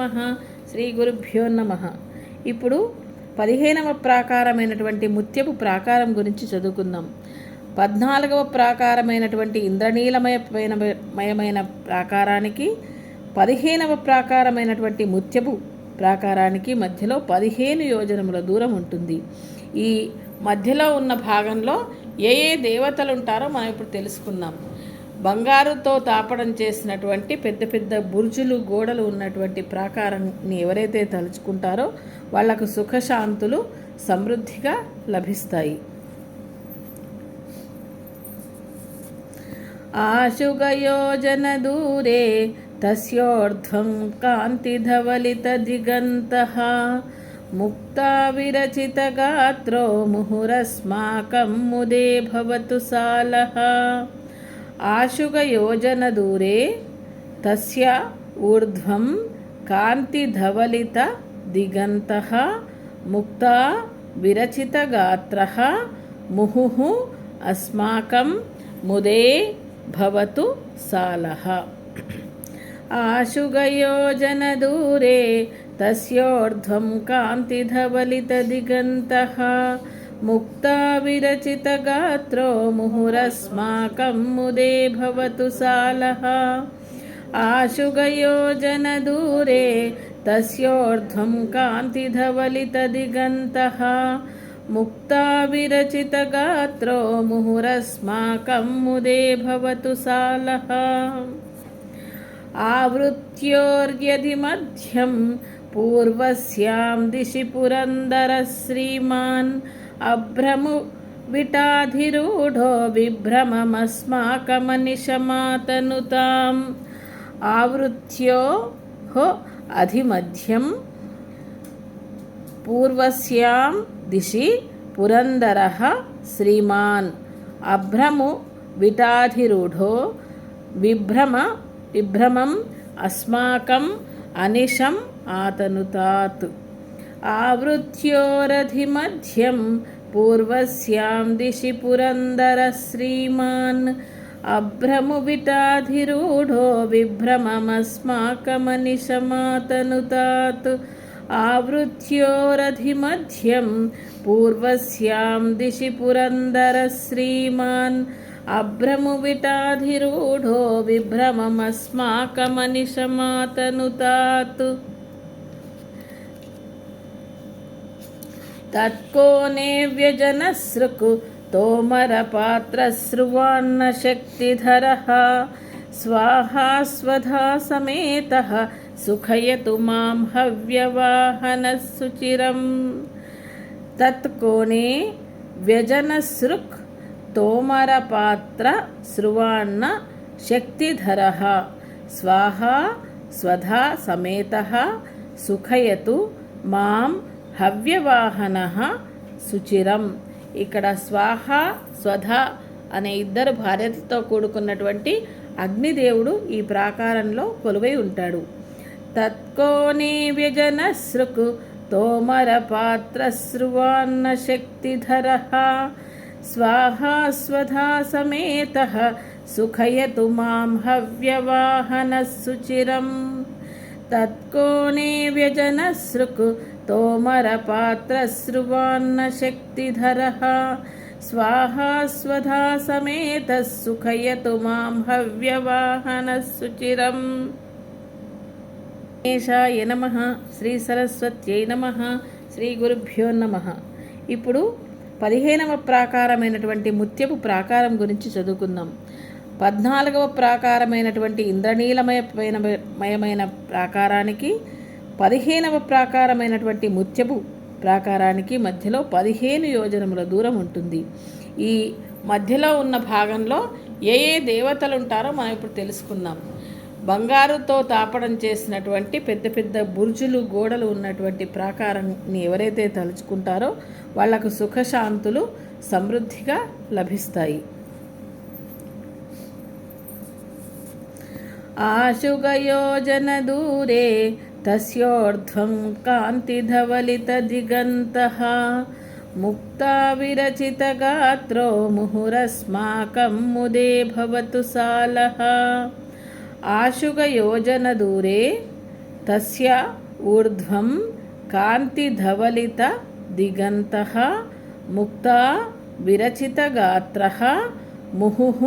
నమ. శ్రీ గురుభ్యో నమ. ఇప్పుడు పదిహేనవ ప్రాకారమైనటువంటి ముత్యపు ప్రాకారం గురించి చదువుకుందాం. పద్నాలుగవ ప్రాకారమైనటువంటి ఇంద్రనీలమయమైన మయమైన ప్రాకారానికి పదిహేనవ ప్రాకారమైనటువంటి ముత్యపు ప్రాకారానికి మధ్యలో పదిహేను యోజనముల దూరం ఉంటుంది. ఈ మధ్యలో ఉన్న భాగంలో ఏ ఏ దేవతలు ఉంటారో మనం ఇప్పుడు తెలుసుకుందాం. బంగారుతో తాపడం చేసినటువంటి పెద్ద పెద్ద బుర్జులు గోడలు ఉన్నటువంటి ప్రాకారాన్ని ఎవరైతే తలుచుకుంటారో వాళ్ళకు సుఖశాంతులు సమృద్ధిగా లభిస్తాయి. ఆశుగయోజన దూరే తస్యోర్ధ్వం కాంతిధవలితదిగంతः ముక్తా విరచితగాత్రో ముహురస్మాకం ముదే భవతు సాలహ आशुकयोजनदूरे तस्य ऊर्ध्वं कान्तिधवलितदिगन्तः मुक्ता विरचितगात्रः मुहुः अस्माकं मुदे भवतु सालः आशुगयोजनदूरे तस्योर्ध्वं कान्तिधवलितदिगन्तः मुक्ता विरचितगात्रो मुहुरस्माकं मुदे भवतु सालः। आशुगयोजनदूरे तस्योर्ध्वं कान्तिधवलितदिगन्तः। मुक्ता विरचितगात्रो मुहुरस्माकं मुदे भवतु सालः। आवृत्योर्यदि मध्यं पूर्वस्यां दिशि पुरन्दरः श्रीमान् అభ్రము విటాధిరూఢో విభ్రమమస్మాకమనిశమాతనుతాం ఆవృత్యో హో అధిమధ్యం పూర్వస్యాం దిశి పురందర శ్రీమాన్. అభ్రము విటాధిరూఢో విభ్రమ విభ్రమం అస్మాకం అనిశం ఆతనుతాత్. ఆవృత్యోరధిమధ్యం పూర్వస్యాం దిశి పురందర శ్రీమాన్ అభ్రము విటాధిరూఢో విభ్రమమస్మాకమనిశమాతనుతాత్ ఆవృత్యోరధిమధ్యం పూర్వస్యాం దిశి పురందర శ్రీమాన్ అభ్రము విటాధిరూఢో విభ్రమమస్మాకమనిశమాతనుతాత్ తత్కోనే వ్యజనసృకు తోమరపాత్రస్రువాన్నశక్తిధరः స్వాహా స్వధా సమేత. సుఖయతు మాం హవ్యవాహన సుచిరం తత్కోనే వ్యజనసృక్ తోమరపాత్ర శృవాన్న శక్తిధర. స్వాహా స్వధా సమేత. సుఖయతు మాం హవ్యవాహన సుచిరం. ఇక్కడ స్వాహ స్వధ అనే ఇద్దరు భార్యలతో కూడుకున్నటువంటి అగ్నిదేవుడు ఈ ప్రాకారంలో కొలువై ఉంటాడు. తత్కోనే వ్యజన సృకు తోమర పాత్ర శక్తిధర. స్వాహా స్వధా సమేత సుఖయతు మాం హవ్యవాహన సుచిరం తత్కోనే వ్యజన సృకు స్వాహా స్వధా సమేత సుఖయతు మాం హవ్యవాహన సుచిరం గణేశాయ నమ శ్రీ సరస్వత్యై నమ శ్రీ గురుభ్యో నమ ఇప్పుడు పదిహేనవ ప్రాకారమైనటువంటి ముత్యపు ప్రాకారం గురించి చదువుకుందాం. పద్నాలుగవ ప్రాకారమైనటువంటి ఇంద్రనీలమయమైన మయమైన ప్రాకారానికి పదిహేనవ ప్రాకారమైనటువంటి ముత్యపు ప్రాకారానికి మధ్యలో పదిహేను యోజనముల దూరం ఉంటుంది. ఈ మధ్యలో ఉన్న భాగంలో ఏ ఏ దేవతలు ఉంటారో మనం ఇప్పుడు తెలుసుకుందాం. బంగారుతో తాపడం చేసినటువంటి పెద్ద పెద్ద బుర్జులు గోడలు ఉన్నటువంటి ప్రాకారాన్ని ఎవరైతే తలుచుకుంటారో వాళ్ళకు సుఖశాంతులు సమృద్ధిగా లభిస్తాయి. ఆశుగయోజన దూరే తస్యోర్ధ్వం కాంతిధవలితదిగంతः ముక్తా విరచితగాత్రో ముహురస్మాకం ముదే భవతు సాలः ఆశుగయోజన దూరే తస్య ఊర్ధ్వం కాంతిధవలిత దిగంతః ముక్తా విరచితగాత్రः ముహుః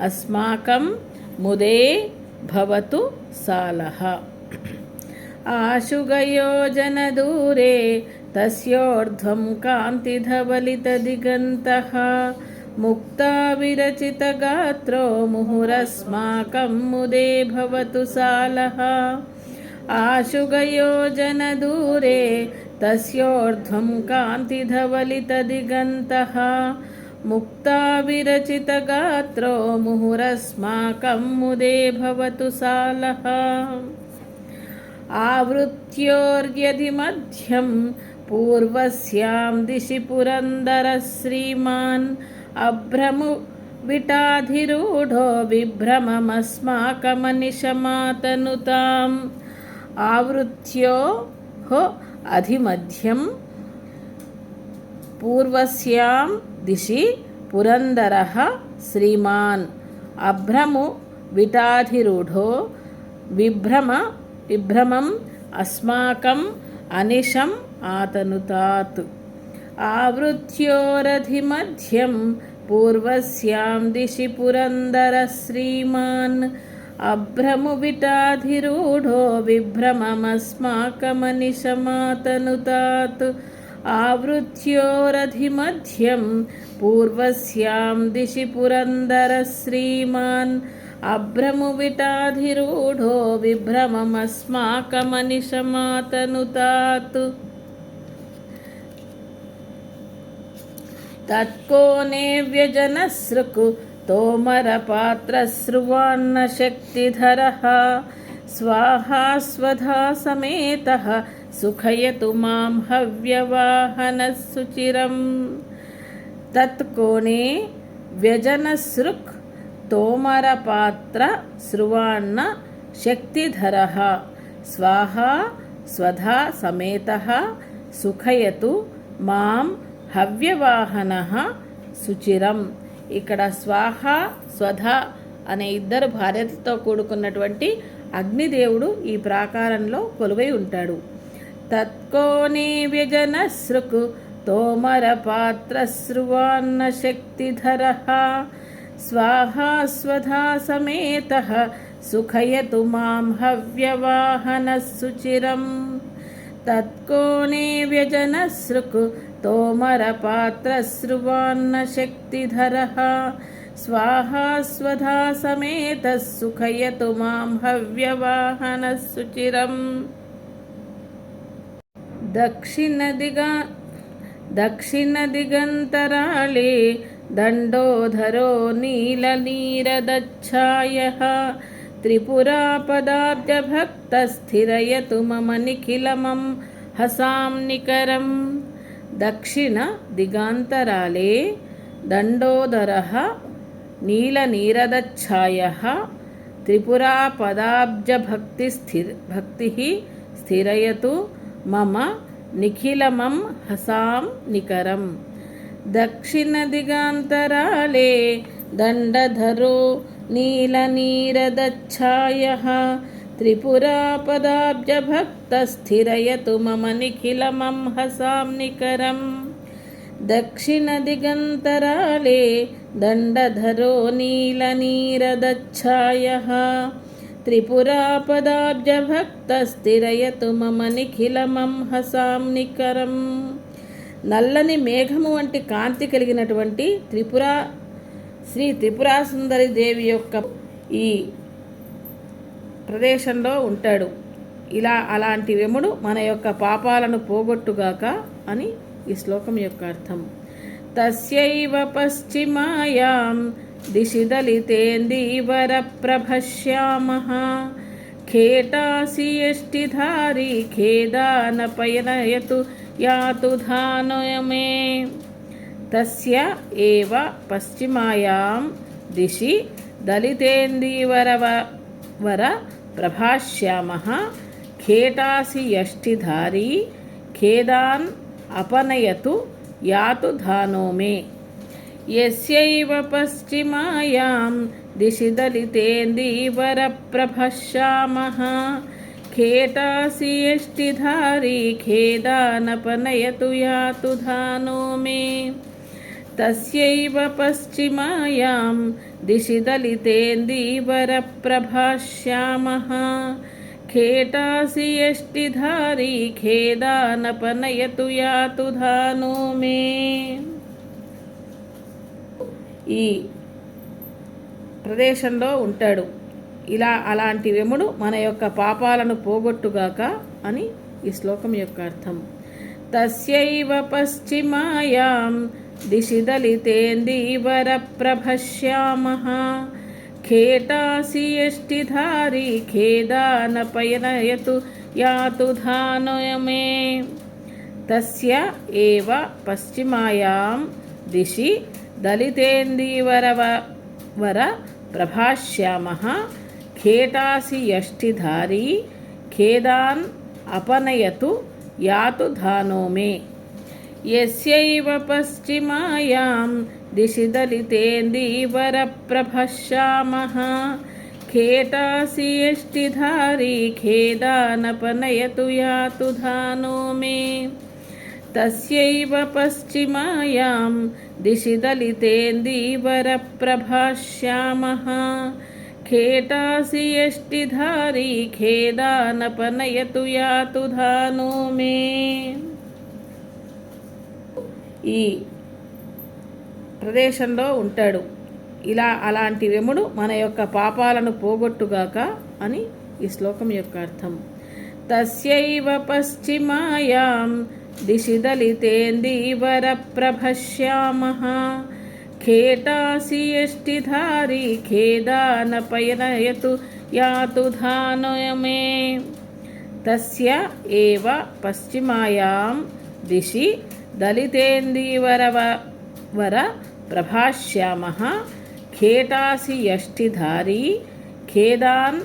అస్మాకం ముదే భవతు సాలः आशुगयोजनदूरे तस्योर्ध्वं कान्तिधवलितदिगन्तः मुक्ताविरचितगात्रो मुहुरस्माकं मुदे भवतु सालः। आशुगयोजनदूरे तस्योर्ध्वं कान्तिधवलितदिगन्तः मुक्ताविरचितगात्रो मुहुरस्माकं मुदे भवतु सालः आवृत्योर्यदि मध्यं पूर्वस्यां दिशि पुरन्दरः श्रीमान् अभ्रमु विटाधिरूढो विभ्रममस्माकमनिशमातनुताम् आवृत्योः अधिमध्यं पूर्वस्यां दिशि पुरन्दरः श्रीमान् अभ्रमु विटाधिरूढो विभ्रम విభ్రమం అస్మాకం అనిశం ఆతనుతాత్ ఆవృత్యోరధిమధ్యం పూర్వస్యాం దిశి పురందర శ్రీమాన్ అభ్రము విటాధిరూఢో విభ్రమమస్మాకమనిశమాతనుతాత్ आवृत्योरधिमध्यं पूर्वस्यां दिशि पुरन्दरश्रीमान् अभ्रमुविटाधिरूढो विभ्रममस्माकमनिशमातनुतात् तत्कोणे व्यजनसृक् तोमरपात्रस्रुवान्नशक्तिधरः स्वाहा स्वधा समेतः सुखयतु मां हव्यवाहनः सुचिरं तत्कोणे व्यजनसृक् తోమరపాత్ర శృవాన్న శక్తిధర. స్వాహ స్వధా సమేత. సుఖయతు మాం హవ్యవాహన. సుచిరం. ఇక్కడ స్వాహ స్వధ అనే ఇద్దరు భార్యలతో కూడుకున్నటువంటి అగ్నిదేవుడు ఈ ప్రాకారంలో కొలువై ఉంటాడు. తత్కోనే వ్యజన సృక్ తోమర పాత్ర శృవాన్న శక్తిధర. स्वाहा स्वधा समेतः सुखयतु मां हव्यवाहनः सुचिरं तत्कोणे व्यजनसृक् तोमरपात्रस्रुवान्नशक्तिधरः स्वाहा स्वधा समेतः सुखयतु मां हव्यवाहनः सुचिरम् दक्षिणदिगा दक्षिणदिगन्तराळे दण्डोधरो नीलनीरदच्छायः त्रिपुरापदाब्जभक्तस्थिरयतु मम निखिलमं हसां निकरं दक्षिणदिगान्तराले दण्डोदरः नीलनीरदच्छायः त्रिपुरापदाब्जभक्तिस्थिर भक्तिः स्थिरयतु मम निखिलमं हसां निकरम् दक्षिणदिगान्तराले दण्डधरो नीलनीरदच्छायः त्रिपुरापदाब्जभक्तस्थिरयतु मम निखिलमं हसां निकरम् दक्षिणदिगन्तराले दण्डधरो नीलनीरदच्छायः त्रिपुरापदाब्जभक्तस्थिरयतु मम निखिलमं हसां निकरम् నల్లని మేఘము వంటి కాంతి కలిగినటువంటి త్రిపుర శ్రీ త్రిపురాసుందరి దేవి యొక్క ఈ ప్రదేశంలో ఉంటాడు. ఇలా అలాంటి వెముడు మన యొక్క పాపాలను పోగొట్టుగాక అని ఈ శ్లోకం యొక్క అర్థం. తస్యైవ పశ్చిమాయాం దిశి దళితేందీవర ప్రభశ్యామ ఖేటాసి యష్టిధారి ఖేదానపయనయతు यातु धानयमे तस्य एव पश्चिमायां दिशि दलितेन्दीवरवर प्रभाष्यामः खेटासि यष्टिधारी खेदान् अपनयतु यातु धानो मे यस्यैव पश्चिमायां दिशि दलितेन्दीवरप्रभश्यामः खेटासि यष्टिधारी खेदानपनयतु यातु धानो मे तस्यैव पश्चिमायां दिशि दलितेन्दीवरप्रभाष्यामः खेटासि यष्टिधारी खेदानपनयतु यातु धानो मे ఈ ప్రదేశంలో ఉంటాడు ఇలా అలాంటి వెముడు మన యొక్క పాపాలను పోగొట్టుగాక అని ఈ శ్లోకం యొక్క అర్థం. తస్యైవ పశ్చిమాయాం దిశి దళితేందీవర ప్రభశ్యామః ఖేటాసి యష్టిధారి ఖేదానపయనయతు యాతు ధానయమే. తస్య ఏవ పశ్చిమాయాం దిశి దళితేందీవరవ వర ప్రభాష్యామः ఖేటాసి యష్టిధారీ ఖేదాన్ అపనయతు యాతు ధానో మే యస్యైవ పశ్చిమాయాం దిశి దళితేందీవరప్రభశ్యామः ఖేటాసి యష్టిధారీ ఖేదానపనయతు యాతు ధానో మే తస్యైవ పశ్చిమాయాం దిశి దళితేందీవరప్రభాష్యామः ఖేటాసి యష్టిధారీ ఖేదానపనయతు యాతు ధానో ఈ ప్రదేశంలో ఉంటాడు. ఇలా అలాంటి వెముడు మన యొక్క పాపాలను పోగొట్టుగాక అని ఈ శ్లోకం యొక్క అర్థం. తస్యైవ పశ్చిమాయాం దిశి దళితేందీవర ప్రభశ్యామः ఖేటాసి యష్టిధారీ ఖేదానపయనయతు యాతు ధానయమే తస్య ఏవ పశ్చిమాయాం దిశి దళితేందీవరవ వర ప్రభాష్యామः ఖేటాసి యష్టిధారీ ఖేదాన్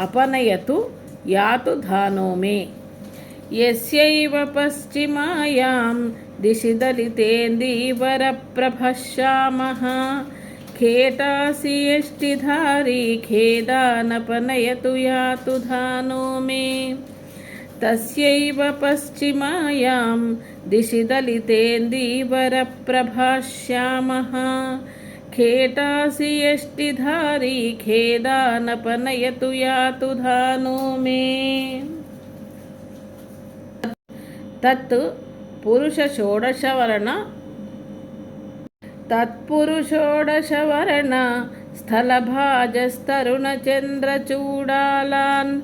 అపనయతు యాతు ధానో మే యస్యైవ పశ్చిమాయాం దిశి దళితేందీవరప్రభశ్యామः ఖేటాసి యష్టిధారీ ఖేదానపనయతు యాతు ధానో మే తస్యైవ పశ్చిమాయాం దిశి దళితేందీవరప్రభాష్యామः ఖేటాసి యష్టిధారీ ఖేదానపనయతు యాతు ధానో మే తత్ పురుష షోడశవరణ తత్పురుషోడశవరణ స్థలభాజస్తరుణచంద్రచూడాలాన్.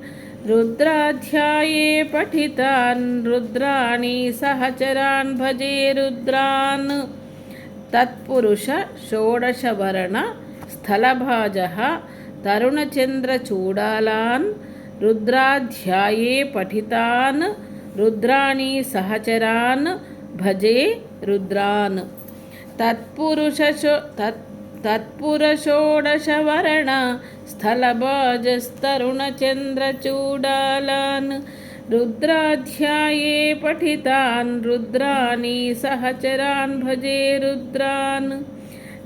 రుద్రాధ్యాయే పఠితాన్ రుద్రాణి సహచరాన్ భజే రుద్రాన్. తత్పురుష షోడశవరణ స్థలభాజ తరుణచంద్రచూడాలాన్. రుద్రాధ్యాయే పఠితాన్ రుద్రాణి సహచరాన్ భజే రుద్రాన్. తత్పురుషో తత్ తత్పురషోడశవరణ స్థలభాజస్తరుణచంద్రచూడాలాన్. రుద్రాధ్యాయే పఠితాన్ రుద్రాణి సహచరాన్ భజే రుద్రాన్.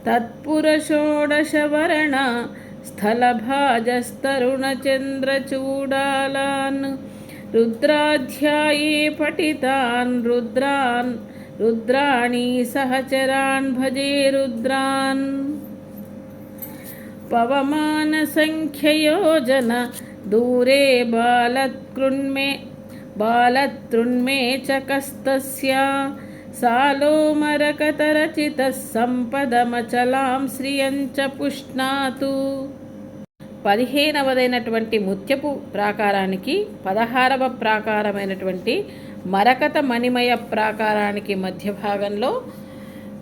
తత్పురషోడశవరణ స్థలభాజస్తరుణచంద్రచూడాలాన్. రుద్రాధ్యాయే పఠితాన్ రుద్రాన్ రుద్రాణి సహచరాన్ భజే రుద్రాన్. పవమానసంఖ్యయోజన దూరే బాలత్కృన్మే బాలతృన్మే చ కస్తస్య. సాలోమరకతరచితः సంపదమచలాం శ్రియంచ పుష్ణాతు. పదిహేనవదైనటువంటి ముత్యపు ప్రాకారానికి పదహారవ ప్రాకారమైనటువంటి మరకత మణిమయ ప్రాకారానికి మధ్య భాగంలో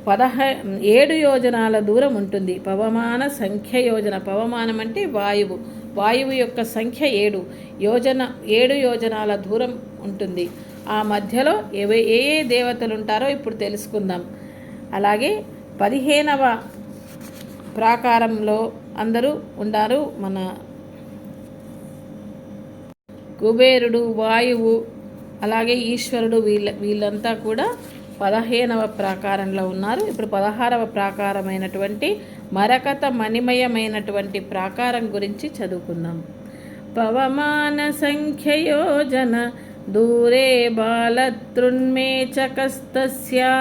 పదహ ఏడు యోజనాల దూరం ఉంటుంది. పవమాన సంఖ్య యోజన. పవమానం అంటే వాయువు. వాయువు యొక్క సంఖ్య ఏడు. యోజన ఏడు యోజనాల దూరం ఉంటుంది. ఆ మధ్యలో ఏవే ఏ ఏ దేవతలు ఉంటారో ఇప్పుడు తెలుసుకుందాం. అలాగే పదిహేనవ ప్రాకారంలో అందరూ ఉండారు. మన కుబేరుడు వాయువు అలాగే ఈశ్వరుడు వీళ్ళ వీళ్ళంతా కూడా పదహేనవ ప్రాకారంలో ఉన్నారు. ఇప్పుడు పదహారవ ప్రాకారమైనటువంటి మరకత మణిమయమైనటువంటి ప్రాకారం గురించి చదువుకుందాం. పవమాన సంఖ్యయోజన దూరే బాలతృన్మేచకస్తస్యా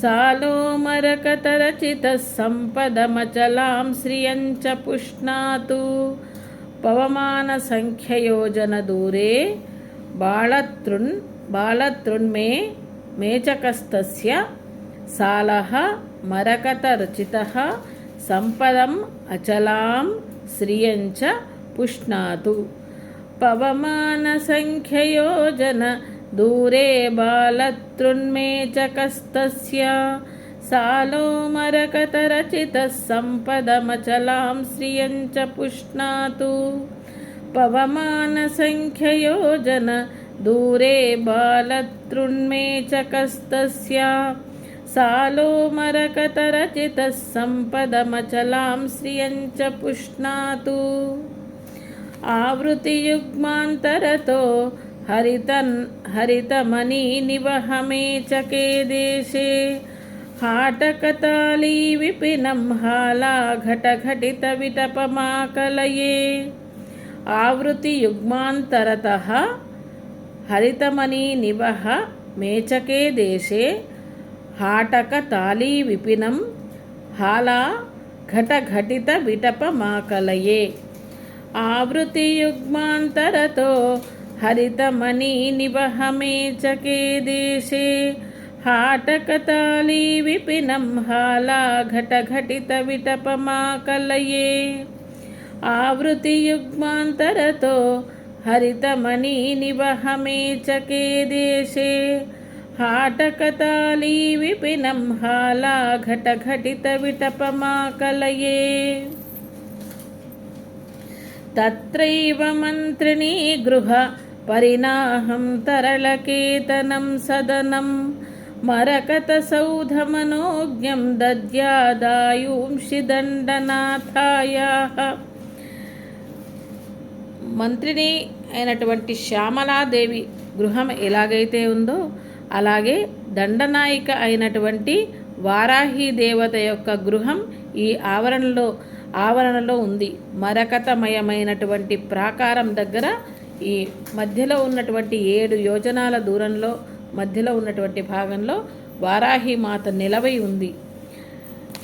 సాలో మరకతరచిత సంపదమచలాం శ్రియంచ పుష్ణాతు. పవమాన సంఖ్యయోజన దూరే బాళతృన్ బాళతృన్మే మేచకస్తస్య సాలహ మరకతరచిత సంపదం అచలాం శ్రియంచ పుష్ణాతు. పవమాన సంఖ్యయోజన दूरे बालतृन्मेचकस्तस्य सालोमरकतरचितः सम्पदमचलां श्रियं च पुष्णातु पवमानसङ्ख्ययोजन दूरे बालतृन्मेचकस्तस्य सालोमरकतरचितः सम्पदमचलां श्रियं च पुष्णातु आवृत्तियुग्मान्तरतो हरितन् हरितमणिनिवहमेचके देशे हाटकताली विपिनं हालाघटघटितविटपमाकलये आवृत्तियुग्मान्तरतः हरितमणिनिवह मेचके देशे हाटकतालीविपिनं हाला घटघटितविटपमाकलये आवृत्तियुग्मान्तरतो हरितमणिनिवहमेचके देशे हाटकतालीविपिनं हालाघटघटितविटपमाकलये आवृत्तियुग्मान्तरतो हरितमणिनिवहमेचके देशे हाटकतालीविपिनं हालाघटघटितविटपमाकलये तत्रैव मन्त्रिणी गृह परिणाहं तरलकेतनं सदनं मरकतसौधमनोज्ञं दद्यादायुंषि दण्डनाथायाः మంత్రిని అయినటువంటి శ్యామలాదేవి గృహం ఎలాగైతే ఉందో అలాగే దండనాయిక అయినటువంటి వారాహి దేవత యొక్క గృహం ఈ ఆవరణలో ఆవరణలో ఉంది మరకతమయమైనటువంటి ప్రాకారం దగ్గర ఈ మధ్యలో ఉన్నటువంటి ఏడు యోజనాల దూరంలో మధ్యలో ఉన్నటువంటి భాగంలో వారాహి మాత నిలవై ఉంది.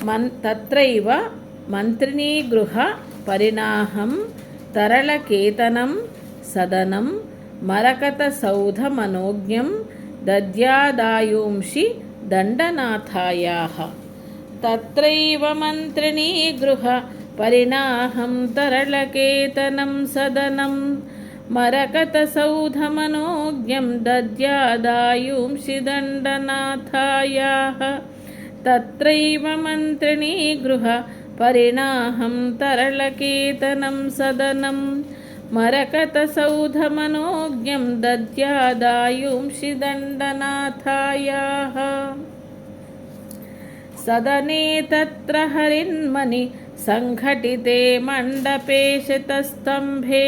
మన్ తత్రైవ మంత్రిణీ గృహ పరిణాహం తరళకేతనం సదనం మరకత సౌధ మనోజ్ఞం దద్యాదాయుంషి దండనాథాయా. తత్రైవ మంత్రిణీ గృహ పరిణాహం తరళకేతనం సదనం मरकतसौधमनोज्ञं दद्यादायुंषि दण्डनाथायाः तत्रैव मन्त्रिणी गृह परिणाहं तरलकेतनं सदनं मरकतसौधमनोज्ञं दद्यादायुंषि दण्डनाथायाः सदने तत्र हरिन्मणि सङ्घटिते मण्डपे शतस्तम्भे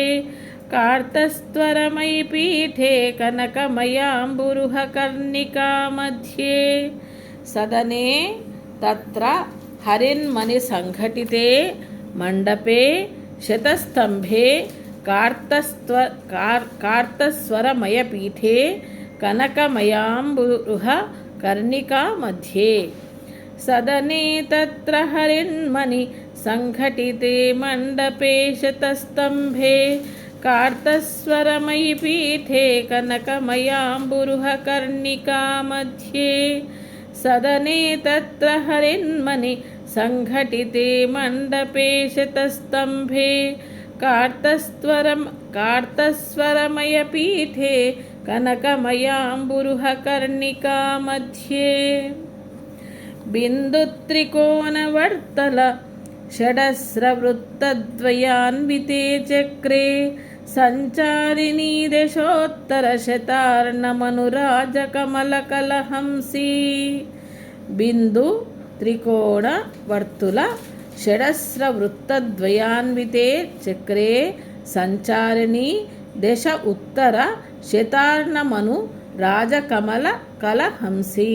कार्तस्त्वरमयि पीठे कनकमयाम्बुरुहकर्णिका मध्ये सदने तत्र हरिन्मणिसङ्घटिते मण्डपे शतस्तम्भे कार्तस्त्व कार् कार्तस्वरमयपीठे कनकमयाम्बुरुह कर्णिका मध्ये सदने तत्र हरिन्मणि सङ्घटिते मण्डपे शतस्तम्भे कार्तस्वरमयि पीठे कनकमयाम्बुरुहकर्णिका मध्ये सदने तत्र हरिन्मणि सङ्घटिते मण्डपे शतस्तम्भे कार्तस्वरं कार्तस्वरमयपीठे कनकमयाम्बुरुहकर्णिका मध्ये बिन्दुत्रिकोणवर्तल षडस्रवृत्तद्वयान्विते चक्रे सञ्चारिणी दशोत्तरशतार्णमनुराजकमलकलहंसी बिन्दु त्रिकोणवर्तुल षडस्रवृत्तद्वयान्विते चक्रे सञ्चारिणी दश उत्तर शतार्णमनु राजकमलकलहंसी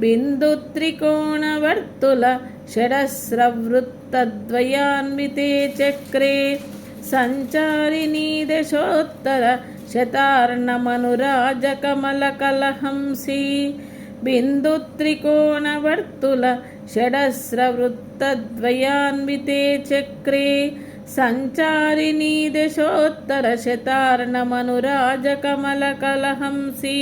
बिन्दुत्रिकोणवर्तुल षडस्रवृत्तद्वयान्विते चक्रे सञ्चारिणी दशोत्तरशतार्णमनुराजकमलकलहंसि बिन्दुत्रिकोणवर्तुल षडस्रवृत्तद्वयान्विते चक्रे सञ्चारिणी दशोत्तरशतार्णमनुराजकमलकलहंसि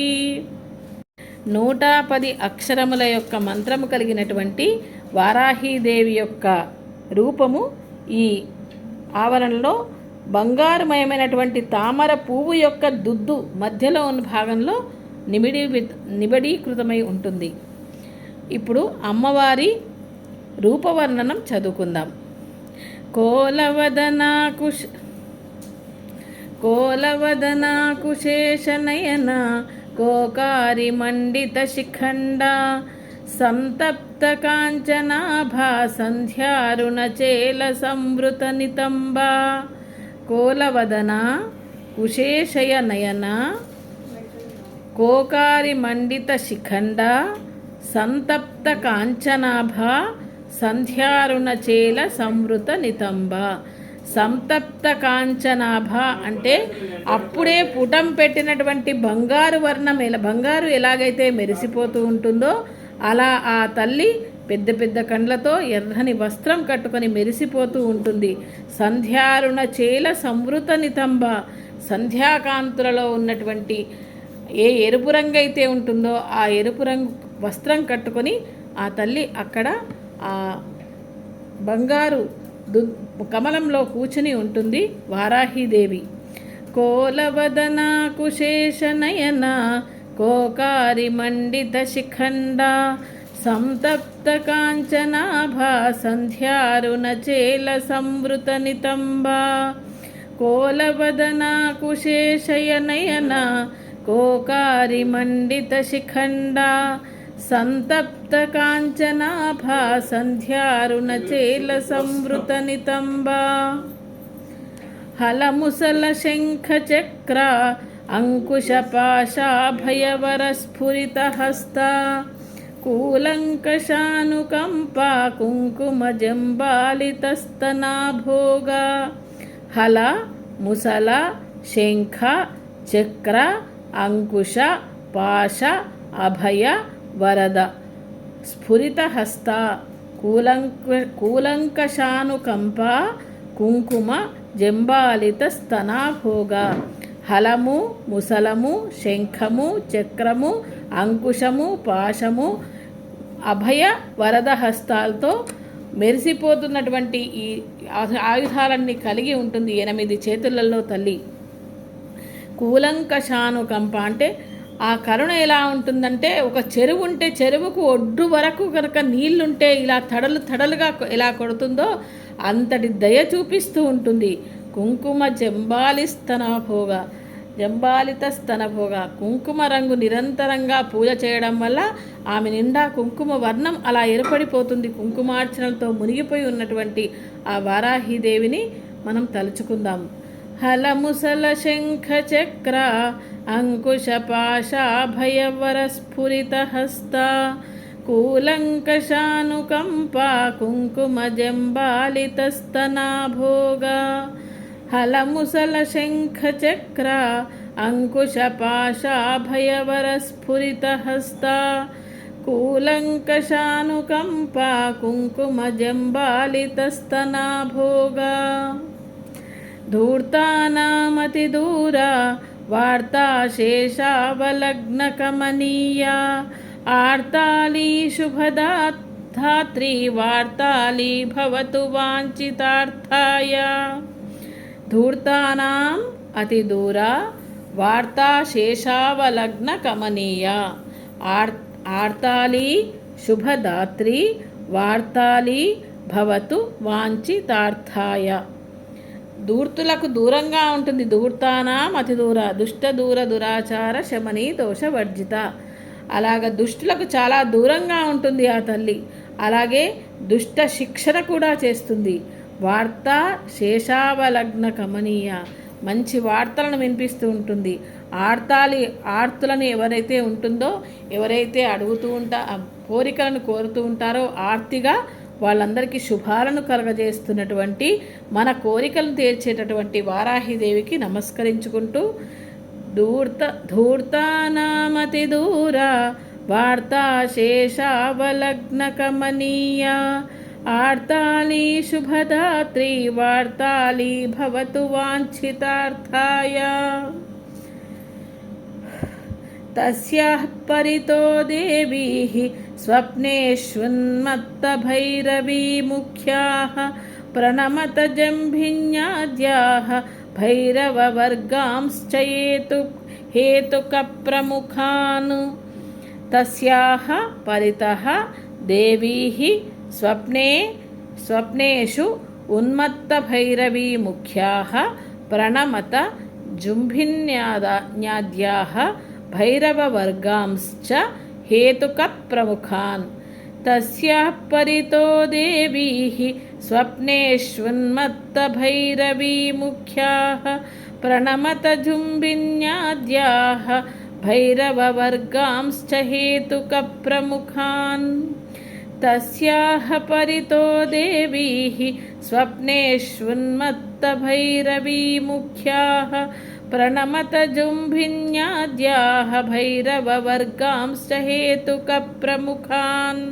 నూట పది అక్షరముల యొక్క మంత్రము కలిగినటువంటి వారాహీదేవి యొక్క రూపము ఈ ఆవరణలో బంగారుమయమైనటువంటి తామర పువ్వు యొక్క దుద్దు మధ్యలో ఉన్న భాగంలో నిమిడి నిబడీకృతమై ఉంటుంది. ఇప్పుడు అమ్మవారి రూపవర్ణనం చదువుకుందాం. కోలవదనా కుష్ కోలవదనా కుశేషనయన కోకారి మండిత శిఖండ సంతప్త కాంచనాభా సంధ్యారుణచేల సంవృత నితంబ. కోలవదన కుశేషయ నయన కోకారి మండిత శిఖండ సంతప్త కాంచనాభ సంధ్యారుణచేల సంవృత నితంబ. సంతప్త కాంచనాభ అంటే అప్పుడే పుటం పెట్టినటువంటి బంగారు వర్ణం ఎలా బంగారు ఎలాగైతే మెరిసిపోతూ ఉంటుందో అలా ఆ తల్లి పెద్ద పెద్ద కండ్లతో ఎర్రని వస్త్రం కట్టుకొని మెరిసిపోతూ ఉంటుంది. సంధ్యారుణ చేల సంవృత నితంబ సంధ్యాకాంతులలో ఉన్నటువంటి ఏ ఎరుపు రంగు అయితే ఉంటుందో ఆ ఎరుపు రంగు వస్త్రం కట్టుకొని ఆ తల్లి అక్కడ ఆ బంగారు దు కమలంలో కూర్చుని ఉంటుంది వారాహీదేవి. కోలవదన కుశేషనయన కోకారి మండిత శిఖండ సంతప్త కాంచనాభా సంధ్యారుణ చేల సంవృత నితంబ. కోలవదన కుశేషయనయన కోకారి మండిత శిఖండ సంతప్త కాంచనాభా సంధ్యారుణ చేల సంవృత నితంబ హలముసల శంఖ చక్ర అంకుశపాశాభయవర స్ఫురిత హస్త కూలంకషానుకంపా కుంకుమ జంబాలితస్తనాభోగ హల ముసల శంఖ చక్ర అంకుశ పాశ అభయ వరద. స్ఫురితహస్త కూలంక కూలంకషానుకంప కుంకుమ జంబాలిత స్తనాభోగ. హలము ముసలము శంఖము చక్రము అంకుశము పాశము అభయ వరద హస్తాలతో మెరిసిపోతున్నటువంటి ఈ ఆయుధాలన్నీ కలిగి ఉంటుంది ఎనిమిది చేతులలో తల్లి. కూలంకషానుకంప అంటే ఆ కరుణ ఎలా ఉంటుందంటే ఒక చెరువు ఉంటే చెరువుకు ఒడ్డు వరకు కనుక నీళ్ళుంటే ఇలా తడలు తడలుగా ఎలా కొడుతుందో అంతటి దయ చూపిస్తూ ఉంటుంది. కుంకుమ జంబాలి స్తనభోగ జంబాలిత స్తనభోగ కుంకుమ రంగు నిరంతరంగా పూజ చేయడం వల్ల ఆమె నిండా కుంకుమ వర్ణం అలా ఏర్పడిపోతుంది. కుంకుమార్చనలతో మునిగిపోయి ఉన్నటువంటి ఆ వారాహీదేవిని మనం తలుచుకుందాం. హలముసల శంఖ చక్ర అంకుశపాశాభయవరస్ఫురితహస్త కూలంకషానుకంపా కుంకుమజంబాలితస్తనాభోగ హలముసల శంఖ చక్ర అంకుశపాశాభయవరస్ఫురితహస్త కూలంకషానుకంపా కుంకుమజంబాలితస్తనాభోగా धूर्तानामतिदूरा वार्ता शेषावलग्नकमनीया आर्ताली शुभदात्री वार्ताली भवतु वाञ्छितार्थाय धूर्तानाम् अतिदूरा वार्ता शेषावलग्नकमनीया आर् आर्ताली शुभदात्री वार्ताली भवतु वाञ्छितार्थाय దూర్తులకు దూరంగా ఉంటుంది. దూర్తానా మతి దూర దుష్ట దూర దురాచార శమని దోష వర్జిత. అలాగ దుష్టులకు చాలా దూరంగా ఉంటుంది ఆ తల్లి. అలాగే దుష్ట శిక్షణ కూడా చేస్తుంది. వార్త శేషావలగ్న కమనీయ. మంచి వార్తలను వినిపిస్తూ ఉంటుంది. ఆర్తాలి ఆర్తులను ఎవరైతే ఉంటుందో ఎవరైతే అడుగుతూ ఉంటా కోరికలను కోరుతూ ఉంటారో ఆర్తిగా వాళ్ళందరికీ శుభాలను కలగజేస్తున్నటువంటి మన కోరికలను తీర్చేటటువంటి వారాహిదేవికి నమస్కరించుకుంటూ ధూర్త ధూర్తానామతి దూర వార్తా శేషావలగ్నకమనీయ ఆర్తాళీ శుభదాత్రి వార్తాళీ భవతు వాంఛితార్థాయ. तस्याः परितो देवीः स्वप्नेष्वन्मत्तभैरवीमुख्याः प्रणमतजम्भिन्याद्याः भैरववर्गांश्च हेतु हेतुकप्रमुखान्। तस्याः परितः देवीः स्वप्ने स्वप्नेषु उन्मत्तभैरवीमुख्याः प्रणमत जुम्भिन्याद्याः भैरववर्गांश्च हेतुकप्रमुखान्। तस्याः परितो देवीः स्वप्नेष्वन्मत्तभैरवीमुख्याः प्रणमतजुम्बिन्याद्याः भैरववर्गांश्च हेतुकप्रमुखान्। तस्याः परितो देवीः स्वप्नेष्वन्मत्तभैरवीमुख्याः प्रणमतजुम्भिन्याद्याः भैरववर्गांश्च హేతుకప్రముఖాన్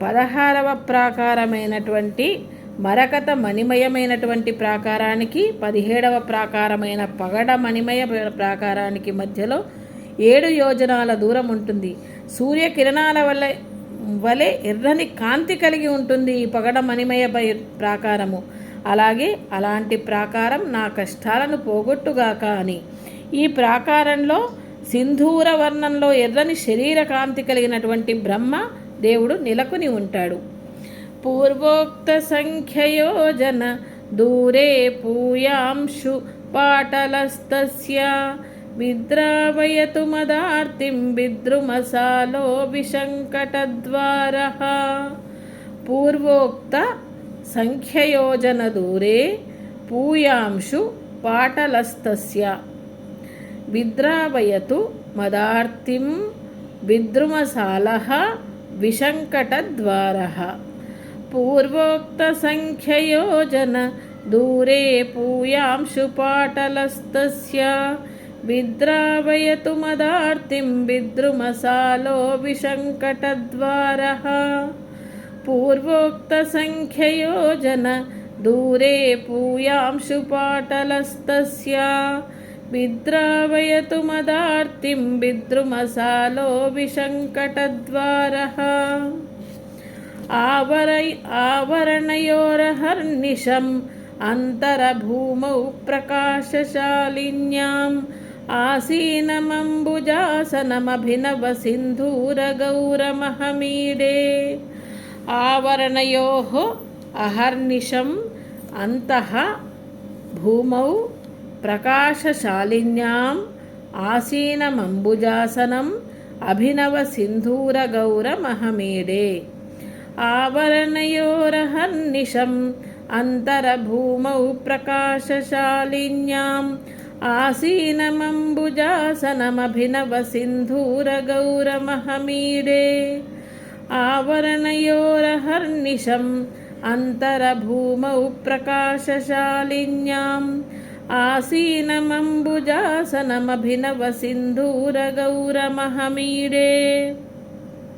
పదహారవ ప్రాకారమైనటువంటి మరకత మణిమయమైనటువంటి ప్రాకారానికి పదిహేడవ ప్రాకారమైన పగడ మణిమయ ప్రాకారానికి మధ్యలో ఏడు యోజనాల దూరం ఉంటుంది సూర్యకిరణాల వల్ల వలె ఎర్రని కాంతి కలిగి ఉంటుంది ఈ పగడ మణిమయ ప్రాకారము అలాగే అలాంటి ప్రాకారం నా కష్టాలను పోగొట్టుగాక అని. ఈ ప్రాకారంలో సింధూర వర్ణంలో ఎర్రని శరీర కాంతి కలిగినటువంటి బ్రహ్మ దేవుడు నిలకొని ఉంటాడు. పూర్వోక్త సంఖ్యయోజన దూరే పూయాంశు పాటలస్తస్య విద్రావయతు మదార్తిం విద్రుమసాలో విశంకటద్వార పూర్వోక్త సంఖ్యయోజనదూరే పూయాంశు పాటలస్తస్య. విద్రావయతు మదార్తిం విద్రుమసాల విశంకటద్వార. పూర్వోక్తసంఖ్యయోజన దూరే పూయాంశు పాటలస్తస్య. విద్రావయతు మదార్తిం విద్రుమసాలో విశంకటద్వారः. पूर्वोक्तसङ्ख्ययोजन दूरे पूयांशु पाटलस्तस्य विद्रावयतु मदार्तिं विद्रुमसालो विशङ्कटद्वारः आवरै आवरणयोरहर्निशम् अन्तरभूमौ प्रकाशशालिन्याम् आसीनमम्बुजासनमभिनवसिन्धूरगौरमहमीडे आवरणयोः अहर्निशम् अन्तः भूमौ प्रकाशशालिन्याम् आसीनमम्बुजासनम् अभिनवसिन्धूरगौरमहमीडे आवरणयोरहर्निशम् अन्तरभूमौ प्रकाशशालिन्याम् आसीनमम्बुजासनमभिनवसिन्धूरगौरमहमीडे आवरणयोरहर्निशम् अन्तरभूमौ प्रकाशशालिन्याम् आसीनमम्बुजासनमभिनवसिन्धूरगौरमहमीडे